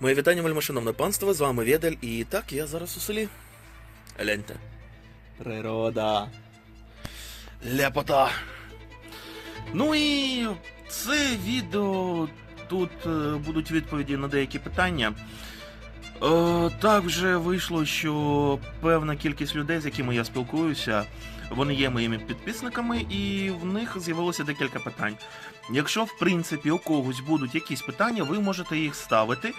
Моє вітання, вельмишановне панство, з вами Ведель, і так, я зараз у селі. Гляньте. Природа. Ляпота. Ну і це відео. Тут е, будуть відповіді на деякі питання. Е, так вже вийшло, що певна кількість людей, з якими я спілкуюся, вони є моїми підписниками, і в них з'явилося декілька питань. Якщо, в принципі, у когось будуть якісь питання, ви можете їх ставити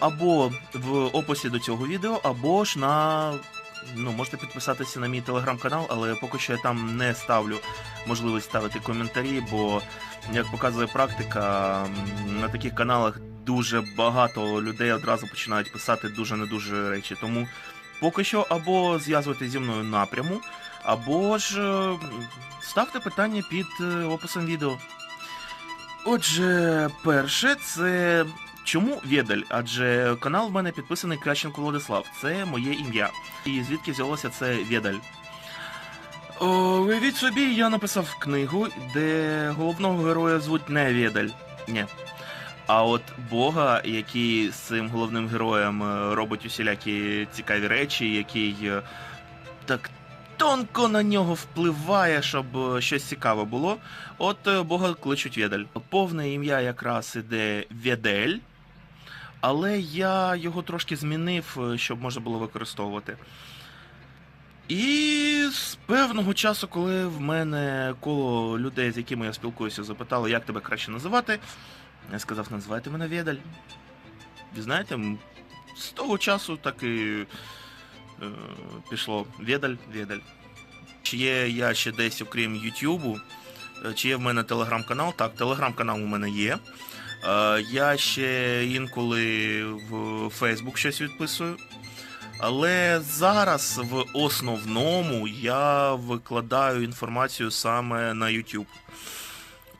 або в описі до цього відео, або ж на. Ну, можете підписатися на мій телеграм-канал, але поки що я там не ставлю можливість ставити коментарі, бо, як показує практика, на таких каналах дуже багато людей одразу починають писати дуже не дуже речі. Тому поки що або зв'язуйтесь зі мною напряму, або ж е, ставте питання під е, описом відео. Отже, перше, це чому Ведель? Адже канал в мене підписаний Кращенко Владислав. Це моє ім'я. І звідки взялося це Ведель? О, Уявіть собі, я написав книгу, де головного героя звуть не Ведель. Ні. А от Бога, який з цим головним героєм е, робить усілякі цікаві речі, який е, так тонко на нього впливає, щоб е, щось цікаве було. От Бога кличуть Ведель. Повне ім'я якраз іде Ведель, але я його трошки змінив, е, щоб можна було використовувати. І з певного часу, коли в мене коло людей, з якими я спілкуюся, запитали, як тебе краще називати, я сказав, називайте мене Ведель. І знаєте, з того часу так і е, пішло Ведель, Ведель. Чи є я ще десь, окрім Ютубу, е, чи є в мене телеграм-канал? Так, телеграм-канал у мене є. Е, Я ще інколи в Фейсбук щось відписую. Але зараз в основному я викладаю інформацію саме на YouTube.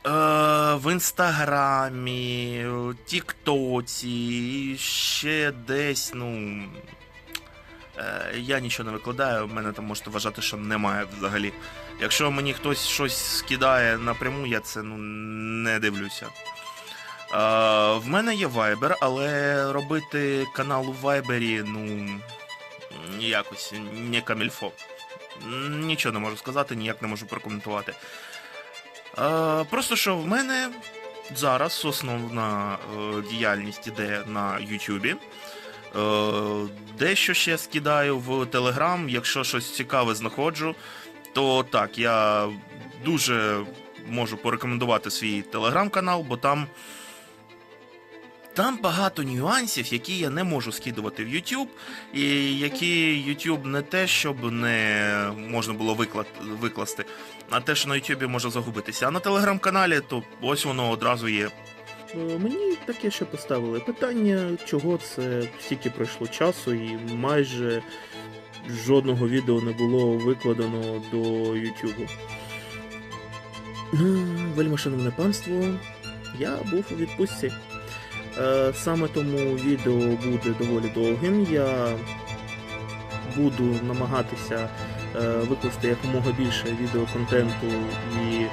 Е, в інстаграмі, в Тіктоці, ще десь, ну. Е, я нічого не викладаю, мене там можете вважати, що немає взагалі. Якщо мені хтось щось скидає напряму, я це ну, не дивлюся. В мене є Viber, але робити канал у Viber, ну. якось не камільфо. Нічого не можу сказати, ніяк не можу прокоментувати. Просто що в мене зараз основна е, діяльність іде на Ютубі. Е, дещо ще скидаю в Телеграм, якщо щось цікаве знаходжу, то так, я дуже можу порекомендувати свій телеграм-канал, бо там. Там багато нюансів, які я не можу скидувати в YouTube, і які YouTube не те, щоб не можна було викласти, а те, що на YouTube може загубитися. А на телеграм-каналі, то ось воно одразу є. Е, Мені таке ще поставили питання, чого це стільки пройшло часу, і майже жодного відео не було викладено до Ютубу. Вельми шановне панство, я був у відпустці. Е, Саме тому відео буде доволі довгим. Я буду намагатися е, викласти якомога більше відеоконтенту і е,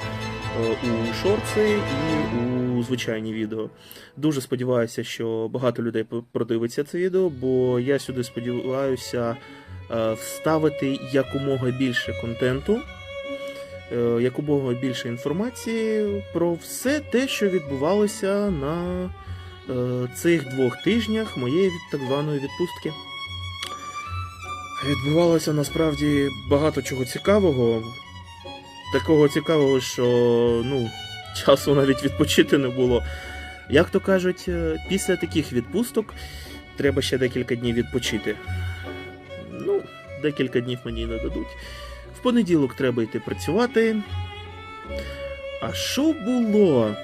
у шорти, і у звичайні відео. Дуже сподіваюся, що багато людей продивиться це відео, бо я сюди сподіваюся вставити якомога більше контенту, якомога більше інформації про все те, що відбувалося на цих двох тижнях моєї так званої відпустки. Відбувалося насправді багато чого цікавого. Такого цікавого, що ну, часу навіть відпочити не було. Як то кажуть, е, після таких відпусток треба ще декілька днів відпочити. Ну, декілька днів мені не дадуть. В понеділок треба йти працювати. А що було?